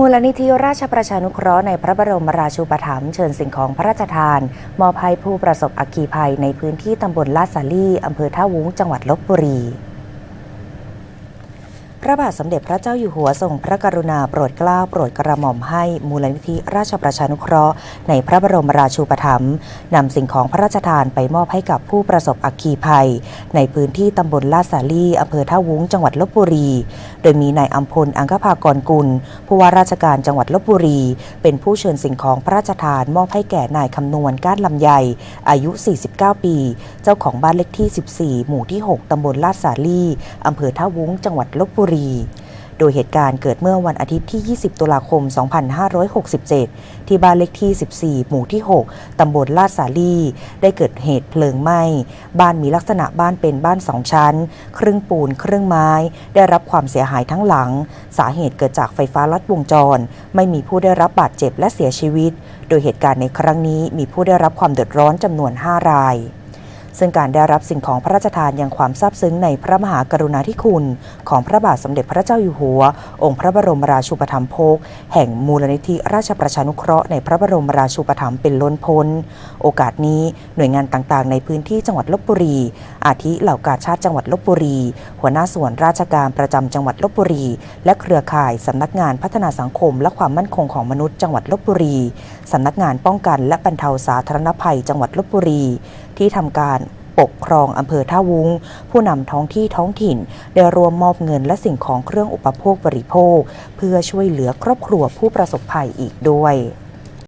มูลนิธิราชประชานุเคราะห์ในพระบรมราชูปถัมภ์เชิญสิ่งของพระราชทาน มอบให้ผู้ประสบอัคคีภัยในพื้นที่ตำบลลาดสาลี่อำเภอท่าวุ้งจังหวัดลบบุรี พระบาทสมเด็จพระเจ้าอยู่หัวทรงพระกรุณาโปรดเกล้าโปรดกระหม่อมให้มูลนิธิราชประชานุเคราะห์ ในพระบรมราชูปถัมภ์นำสิ่งของพระราชทานไปมอบให้กับผู้ประสบอัคคีภัย ในพื้นที่ตำบลลาดสาลี่อำเภอท่าวุ้งจังหวัดลบบุรี โดยมีนายอัมพลอังคภากรกุล ผู้ว่าราชการจังหวัดลบบุรี เป็นผู้เชิญสิ่งของพระราชทานมอบให้แก่นายคำนวณก้านลำไยอายุ 49 ปีเจ้าของบ้านเลขที่ 14 หมู่ที่ 6 ตำบลลาดสาลีอำเภอท่าวุ้ง จังหวัดลบบุรี โดยเหตุการณ์เกิดเมื่อวันอาทิตย์ที่ 20 ตุลาคม 2567 ที่บ้านเลขที่ 14 หมู่ที่ 6 ตำบลลาดสาลี ได้เกิดเหตุเพลิงไหม้ บ้านมีลักษณะบ้านเป็นบ้านสองชั้น ครึ่งปูน ครึ่งไม้ ได้รับความเสียหายทั้งหลัง สาเหตุเกิดจากไฟฟ้าลัดวงจร ไม่มีผู้ได้รับบาดเจ็บและเสียชีวิตโดยเหตุการณ์ในครั้งนี้มีผู้ได้รับความเดือดร้อนจำนวน 5 ราย ซึ่งการได้รับสิ่งของพระราชทานยังความซาบซึ้งในพระมหากรุณาธิคุณ ของพระบาทสมเด็จพระเจ้าอยู่หัว องค์พระบรมราชูปถัมภกแห่งมูลนิธิราชประชานุเคราะห์ในพระบรมราชูปถัมภ์เป็นล้นพ้น โอกาสนี้หน่วยงานต่างๆ ในพื้นที่จังหวัดลบบุรี อาทิเหล่ากาชาติจังหวัดลบบุรี หัวหน้าส่วนราชการประจำจังหวัดลบบุรี และเครือข่ายสำนักงานพัฒนาสังคม และความมั่นคงของมนุษย์จังหวัดลบบุรีสำนักงานป้องกันและบรรเทาสาธารณภัยจังหวัดลบบุรี ที่ทำการปกครองอำเภอท่าวุ้ง ผู้นำท้องที่ท้องถิ่น ได้รวมมอบเงินและสิ่งของเครื่องอุปโภคบริโภค เพื่อช่วยเหลือครอบครัวผู้ประสบภัยอีกด้วย